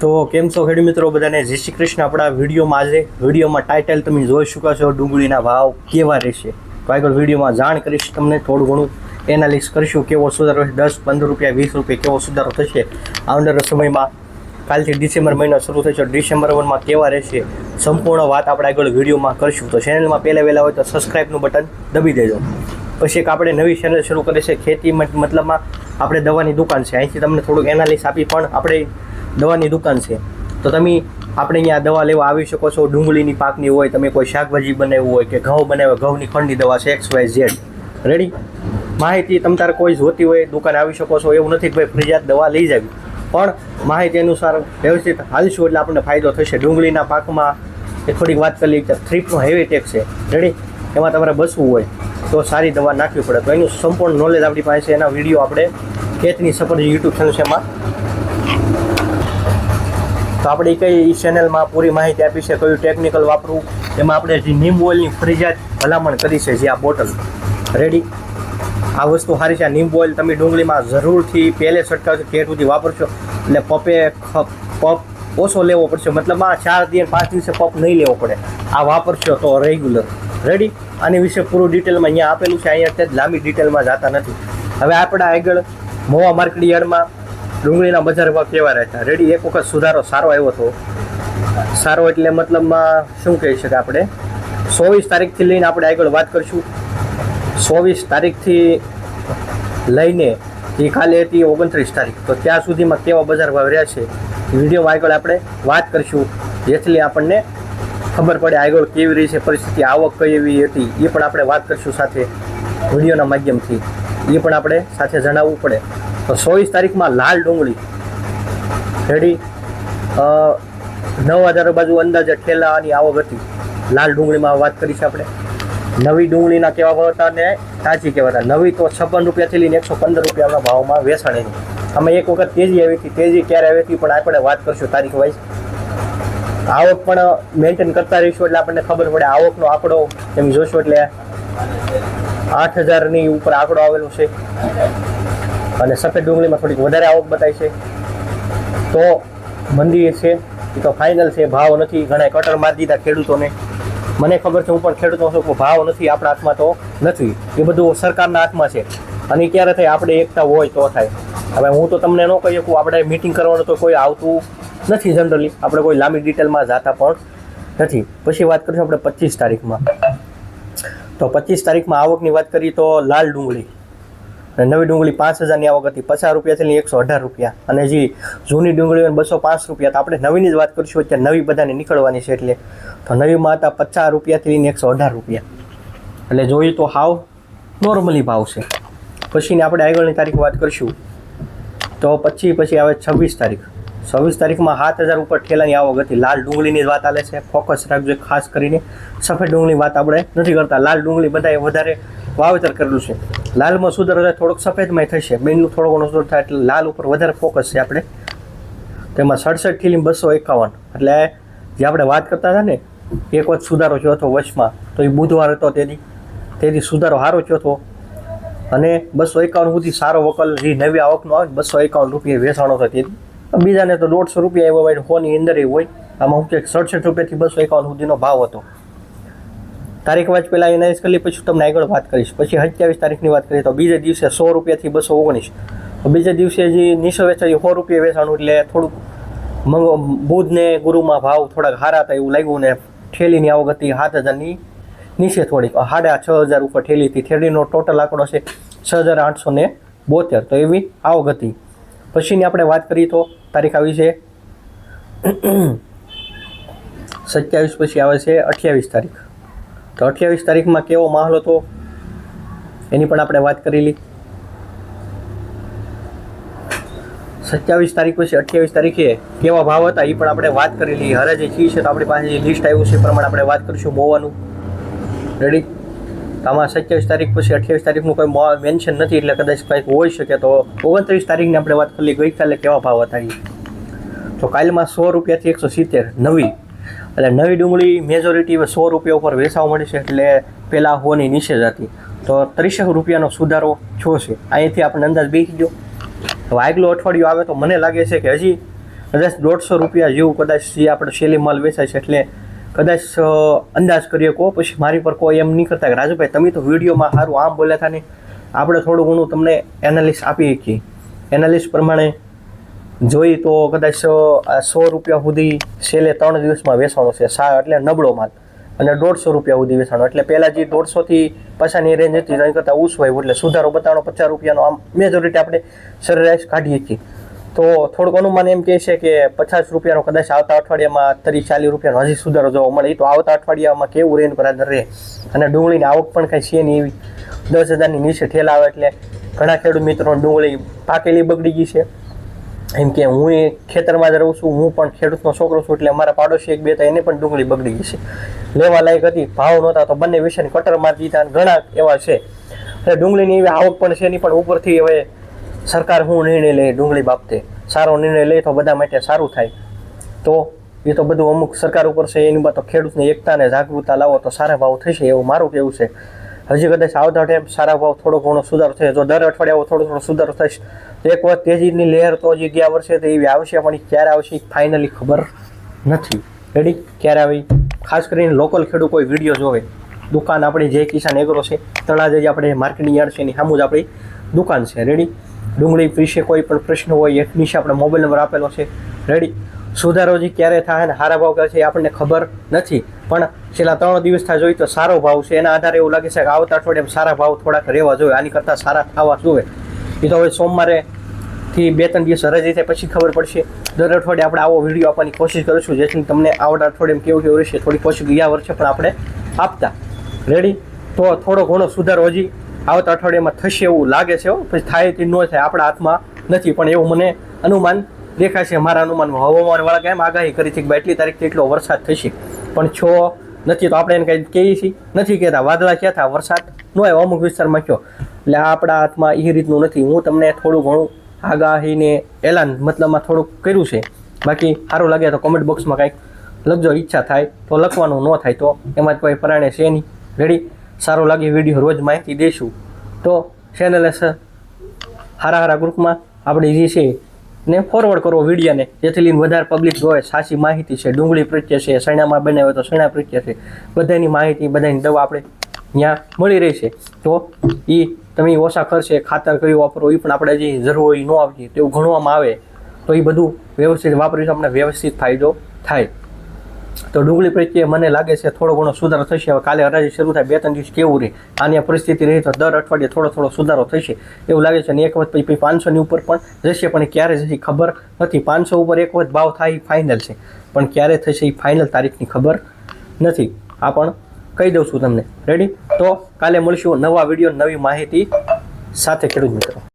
તો કેમ છો ખેડૂત મિત્રો? બધાને જય શ્રી કૃષ્ણ. આપણા વિડીયોમાં આજે, વિડીયોમાં ટાઇટલ તમે જોઈ શકો છો, ડુંગળીના ભાવ કેવા રહેશે. તો આગળ વિડીયોમાં જાણ કરીશ તમને થોડું ઘણું. એનાલિસ કરીશું કેવો સુધારો દસ, પંદર રૂપિયા, વીસ રૂપિયા કેવો સુધારો થશે. આવનારા સમયમાં, કાલથી ડિસેમ્બર મહિનો શરૂ થશે, ડિસેમ્બર વનમાં કેવા રહેશે, સંપૂર્ણ વાત આપણે આગળ વિડીયોમાં કરીશું. તો ચેનલમાં પહેલાં વહેલા હોય તો સબસ્ક્રાઈબનું બટન દબી દેજો. પછી એક આપણે નવી ચેનલ શરૂ કરી છે ખેતી મતલબમાં આપણે દવાની દુકાન છે. અહીંથી તમને થોડુંક એનાલિસ આપી પણ આપણે દવાની દુકાન છે. તો તમે આપણે અહીંયા દવા લેવા આવી શકો છો. ડુંગળીની પાકની હોય, તમે કોઈ શાકભાજી બનાવ્યું હોય કે ઘઉં બનાવ્યો, ઘઉંની ખંડની દવા છે એક્સ વાય ઝેડ રેડી માહિતી તમ તારે કોઈ જોતી હોય, દુકાને આવી શકો છો. એવું નથી કે ભાઈ ફ્રીજાત દવા લઈ જાવી. પણ માહિતી અનુસાર વ્યવસ્થિત હાલશું એટલે આપણને ફાયદો થશે. ડુંગળીના પાકમાં એ થોડીક વાત કરી કે થ્રીપનો હેવી ટેક છે. રેડી એમાં તમારે બસવું હોય તો સારી દવા નાખવી પડે. તો એનું સંપૂર્ણ નોલેજ આપણી પાસે એના વીડિયો આપણે ખેતની સફર યુટ્યુબ ચેનલ છે એમાં તો આપણે કઈ ચેનલમાં પૂરી માહિતી આપી છે, કયું ટેકનિકલ વાપરવું, એમાં આપણે જે નીમ ઓઇલની ફરજિયાત ભલામણ કરી છે જે આ બોટલ રેડી આ વસ્તુ સારી છે. નીમ ઓઇલ તમે ડુંગળીમાં જરૂરથી પહેલે છંટકાવ કેટ સુધી વાપરશો. એટલે પપે પપ ઓછો લેવો પડશે. મતલબ આ ચાર દિવસ, પાંચ દિવસે પપ નહીં લેવો પડે. આ વાપરશો તો રેગ્યુલર રેડી આની વિશે પૂરું ડિટેલમાં અહીંયા આપેલું છે. અહીંયા અત્યારે લાંબી ડિટેલમાં જતા નથી. હવે આપણે આગળ મોવા માર્કેટ યાર્ડમાં ડુંગળીના બજાર ભાવ કેવા રહેતા? રેડી એક વખત સુધારો સારો આવ્યો હતો સારો એટલે મતલબમાં શું કહી શકાય આપણે? ચોવીસ તારીખથી લઈને આપણે આગળ વાત કરીશું. ચોવીસ તારીખથી લઈને એ કાલે હતી ઓગણત્રીસ તારીખ. તો ત્યાં સુધીમાં કેવા બજાર ભાવ રહ્યા છે? વિડીયોમાં આગળ આપણે વાત કરીશું. જેથી આપણને ખબર પડે આગળ કેવી રહી છે પરિસ્થિતિ, આવક કઈ એવી હતી એ પણ આપણે વાત કરીશું સાથે વિડીયોના માધ્યમથી. એ પણ આપણે સાથે જણાવવું પડે. તો ચોવીસ તારીખમાં લાલ ડુંગળી. રેડી નવ હજાર બાજુ અંદાજે ઠેલાની આવક હતી. લાલ ડુંગળીમાં વાત કરી છે આપણે. નવી ડુંગળીના કેવા ભાવ હતા ને તાજી કેવા હતા. નવી તો છપ્પન રૂપિયાથી લઈને એકસો પંદર રૂપિયાના ભાવમાં વેચાણેની આમાં એક વખત તેજી આવી હતી. તેજી ક્યારે આવી હતી પણ આપણે વાત કરશું તારીખ વાઇઝ આવક પણ મેન્ટેન કરતા રહીશું એટલે આપણને ખબર પડે આવકનો આંકડો એમ જોશો એટલે આઠ હજારની ઉપર આંકડો આવેલો છે. અને સફેદ ડુંગળીમાં થોડીક વધારે આવક બતાવી છે. તો મંદી છે, એ તો ફાઇનલ છે, ભાવ નથી ઘણા કટર મારી દીધા ખેડૂતોને. મને ખબર છે, હું પણ ખેડૂતો છું ભાવ નથી, આપણા હાથમાં તો નથી. એ બધું સરકારના હાથમાં છે. અને ક્યારે થાય, આપણે એકતા હોય તો થાય. હવે હું તો તમને ન કહી શકું, આપણે મિટિંગ કરવાનું તો કોઈ આવતું નથી જનરલી આપણે કોઈ લાંબી ડિટેલમાં જાતા પણ નથી. પછી વાત કરીશું આપણે પચીસ તારીખમાં. તો પચીસ તારીખમાં આવકની વાત કરીએ તો લાલ ડુંગળી. અને નવી ડુંગળી પાંચ હજારની આવક હતી. પચાસ રૂપિયા લઈને એકસો અઢાર રૂપિયા. અને જે જૂની ડુંગળી બસો પાંચ રૂપિયા, તો આપણે નવીની જ વાત કરીશું. અત્યારે નવી બધાને નીકળવાની છે એટલે તો નવીમાં હતા પચાસ રૂપિયાથી લઈને એકસો અઢાર રૂપિયા. એટલે જોઈએ તો હાવ નોર્મલી ભાવ છે. પછીની આપણે આગળની તારીખ વાત કરીશું. તો પછી પછી આવે છવ્વીસ તારીખ. છવ્વીસ તારીખમાં સાત હજાર ઉપર ઠેલાની આવક હતી. લાલ ડુંગળીની જ વાત આલે છે. ફોકસ રાખજો ખાસ કરીને. સફેદ ડુંગળીની વાત આપણે નથી કરતા. લાલ ડુંગળી બધાએ વધારે વાવેતર કરેલું છે. લાલમાં સુધારો થાય, થોડોક સફેદમાં થશે. બેનનું થોડો ઘણો સુધારો થાય, એટલે લાલ ઉપર વધારે ફોકસ છે આપણે. તેમાં સડસઠથી લઈને બસો એકાવન. એટલે જે આપણે વાત કરતા હતા ને, એક વખત સુધારો થયો હતો વર્ષમાં, તો એ બુધવાર હતો તેથી તેથી સુધારો સારો થયો હતો. અને બસો એકાવન સુધી સારો વકલ, જે નવી આવકનો આવે બસો એકાવન રૂપિયા વેચાણો હતો તેથી બીજાને તો દોઢસો રૂપિયા એવો હોય હોની અંદર હોય. આમાં હું કે સડસઠ રૂપિયાથી બસો એકાવન સુધીનો ભાવ હતો. તારીખ વાત પહેલાં એનાલિસ કરી પછી તમને આગળ વાત કરીશ. પછી સત્યાવીસ તારીખની વાત કરીએ તો બીજા દિવસે સો રૂપિયાથી બસો ઓગણીસ. બીજા દિવસે જે નિશો વેચાયું સો રૂપિયા વેચાણું એટલે થોડુંક મંગ, બુધને ગુરુમાં ભાવ થોડાક હારા હતા એવું લાગ્યું ને ઠેલીની આવક હતી સાત હજારની નીચે થોડીક. સાડા છ હજાર ઉપર ઠેલી હતી. ઠેલીનો ટોટલ આંકડો છે છ હજાર આઠસો ને બોતેર. તો એવી આવક હતી. પછીની આપણે વાત કરીએ તો તારીખ આવી છે સત્યાવીસ, પછી આવે છે અઠ્યાવીસ તારીખ. તો અઠ્યાવીસ તારીખમાં કેવો માહોલ હતો? એની પણ આપણે વાત કરેલી. સત્યાવીસ તારીખ પછી અઠ્યાવીસ તારીખે કેવા ભાવ હતા એ પણ આપણે વાત કરેલી. હરાજી ચીજ છે તો આપણી પાસે જે લિસ્ટ આવ્યું છે એ પ્રમાણે આપણે વાત કરીશું મોવાનું રેડી આમાં સત્યાવીસ તારીખ પછી અઠ્યાવીસ તારીખનું કોઈ મેન્શન નથી એટલે કદાચ કંઈક હોઈ શકે તો ઓગણત્રીસ તારીખની આપણે વાત કરી ગઈકાલે કેવા ભાવ હતા એ. તો કાલમાં સો રૂપિયાથી એકસો સિત્તેર નવી. એટલે નવી ડુંગળી મેજોરિટી સો રૂપિયા ઉપર વેચાવા મળી છે એટલે પહેલાં હોની નીચે જ હતી. તો ત્રીસેક રૂપિયાનો સુધારો છો છે અહીંથી આપણે અંદાજ બેસી ગયો. હવે આગલું અઠવાડિયું આવે તો મને લાગે છે કે હજી કદાચ દોઢસો રૂપિયા જેવું કદાચ જે આપણે શેલી માલ વેચાય છે એટલે કદાચ અંદાજ કરીએ કહો પછી મારી પર કોઈ એમ નહીં કરતા કે, રાજુભાઈ, તમે તો વિડીયોમાં સારું આમ બોલ્યા હતા ને આપણે થોડું ઘણું તમને એનાલિસ આપી શકીએ એનાલિસ પ્રમાણે જોઈ તો કદાચ સો રૂપિયા સુધી છેલ્લે ત્રણ દિવસમાં વેચવાનો છે. સા, એટલે નબળો માલ. અને દોઢસો રૂપિયા સુધી વેચાણો. એટલે પહેલાં જે દોઢસોથી પૈસાની રેન્જ હતી, એની કરતાં ઓછું હોય એટલે સુધારો બતાવવાનો પચાસ રૂપિયાનો, આમ મેજોરિટી આપણે સરેરાશ કાઢીએ છીએ. તો થોડુંક અનુમાન એમ કહે છે કે પચાસ રૂપિયાનો કદાચ આવતા અઠવાડિયામાં ત્રીસ ચાલીસ રૂપિયાનો હજી સુધારો જોવા મળે. એ તો આવતા અઠવાડિયામાં કેવું રેન પર આધાર રહે. અને ડુંગળીની આવક પણ કાંઈ છે નહીં એવી. દસ હજારની નીચે ઠેલા આવે એટલે ઘણા ખેડૂત મિત્રો ડુંગળી પાકેલી બગડી ગઈ છે. એમ કે હું એ ખેતરમાં જ રહું છું, હું પણ ખેડૂતનો છોકરો છું એટલે અમારા પાડોશી એક બે હતા, એને પણ ડુંગળી બગડી ગઈ છે. લેવા લાયક હતી, ભાવ નહોતા, તો બંને વિષયને કટર મારી દીધા ઘણા એવા છે. એટલે ડુંગળીની એવી આવક પણ છે નહીં, પણ ઉપરથી હવે સરકાર હું નિર્ણય લે ડુંગળી બાબતે. સારો નિર્ણય લે તો બધા માટે સારું થાય. તો એ તો બધું અમુક સરકાર ઉપર છે, એની બાદ તો ખેડૂતની એકતા અને જાગૃતતા લાવો તો સારા ભાવ થશે એવું મારું કેવું છે. હજી કદાચ આવતા ટાઈમ સારા ભાવ થોડો ઘણો સુધારો થશે જો દર અઠવાડિયે થોડો થોડો સુધારો થશે તો એક વખત તેજીની લહેર તો હજી ગયા વર્ષે તો એવી આવશે, પણ ક્યારે આવશે ફાઇનલી ખબર નથી. રેડી ક્યારે આવી? ખાસ કરીને લોકલ ખેડૂત કોઈ વીડિયો જોવે. દુકાન આપણી જે કિસાન એગ્રો છે, તળાજે જે આપણે માર્કેટિંગ યાર્ડ છે, એની સામું જ આપણી દુકાન છે. રેડી ડુંગળી વિશે કોઈ પણ પ્રશ્ન હોય એ નીચે આપણે મોબાઈલ નંબર આપેલો છે. રેડી સુધારો જે ક્યારે થાય ને સારા ભાવ ક્યારે છે એ આપણને ખબર નથી. પણ છેલ્લા ત્રણ દિવસ થાય જોઈ તો સારો ભાવ છે. એના આધારે એવું લાગે છે કે આવતા અઠવાડિયામાં સારા ભાવ થોડાક રહેવા જોઈએ. આની કરતાં સારા થવા જોઈએ. એ તો હવે સોમવારે થી બે ત્રણ દિવસ રજા થાય પછી ખબર પડશે. દર અઠવાડિયે આપણે આવો વીડિયો આપવાની કોશિશ કરીશું જેથી તમને આવતા અઠવાડિયામાં કેવું કેવું રહેશે થોડી કોશિશ ગયા વર્ષે પણ આપણે આપતા. રેડી તો થોડો ઘણો સુધારો હજી આવતા અઠવાડિયામાં થશે એવું લાગે છે. પછી થાય કે ન થાય આપણા હાથમાં નથી. પણ એવું મને અનુમાન દેખાય છે મારા અનુમાનમાં હવામાન વાળા કેમ આગાહી કરી છે કે એટલી તારીખથી એટલો વરસાદ થશે. પણ છો, નથી તો આપણે એને કંઈ કહીએ છીએ? નથી કહેતા. વાદળા ક્યાં થાય? વરસાદ ન હોય અમુક વિસ્તારમાં કયો. એટલે આપણા હાથમાં એ રીતનું નથી. હું તમને થોડું ઘણું આગાહીને એલાન મતલબમાં થોડુંક કર્યું છે. બાકી સારું લાગે તો કોમેન્ટ બોક્સમાં કંઈક લખજો. ઈચ્છા થાય તો લખવાનું ન થાય તો એમાં કોઈ પરાણે છે નહીં. રેડી સારું લાગે વીડિયો રોજ માહિતી દઈશું તો ચેનલે સારા હારા ગ્રુપમાં આપણે જે છે ને ફોરવર્ડ કરવો વિડીયોને. જેથી લઈને વધારે પબ્લિક જોવે, સાચી માહિતી છે, ડુંગળી પ્રત્યે છે સણામાં બનાવે તો સણા પ્રત્યે છે. બધાની માહિતી, બધાની દવા આપણે ત્યાં મળી રહી છે. તો એ તમે ઓછા ખર્ચે ખાતર કયું વાપરો એ પણ આપણે જે જરૂર હોય ન આવતી, તેવું ગણવામાં આવે. તો એ બધું વ્યવસ્થિત વાપરીશું આપણે વ્યવસ્થિત ફાયદો થાય. તો ડુંગળી પ્રત્યે મને લાગે છે થોડો ઘણો સુધારો થશે. હવે કાલે હરાજી શરૂ થાય, બે, ત્રણ દિવસ કેવું રહે? આની પરિસ્થિતિ રહી તો દર અઠવાડિયે થોડો થોડો સુધારો થશે. એવું લાગે છે અને એક વખત પછી પાંચસોની ઉપર પણ જશે, પણ ક્યારે જશે ખબર નથી. પાંચસો ઉપર એક વખત ભાવ થાય એ ફાઇનલ છે. પણ ક્યારે થશે એ ફાઇનલ તારીખની ખબર નથી. આ પણ કહી દઉં છું તમને. રેડી તો કાલે મળશું નવા વીડિયો નવી માહિતી સાથે ખેડૂત મિત્રો.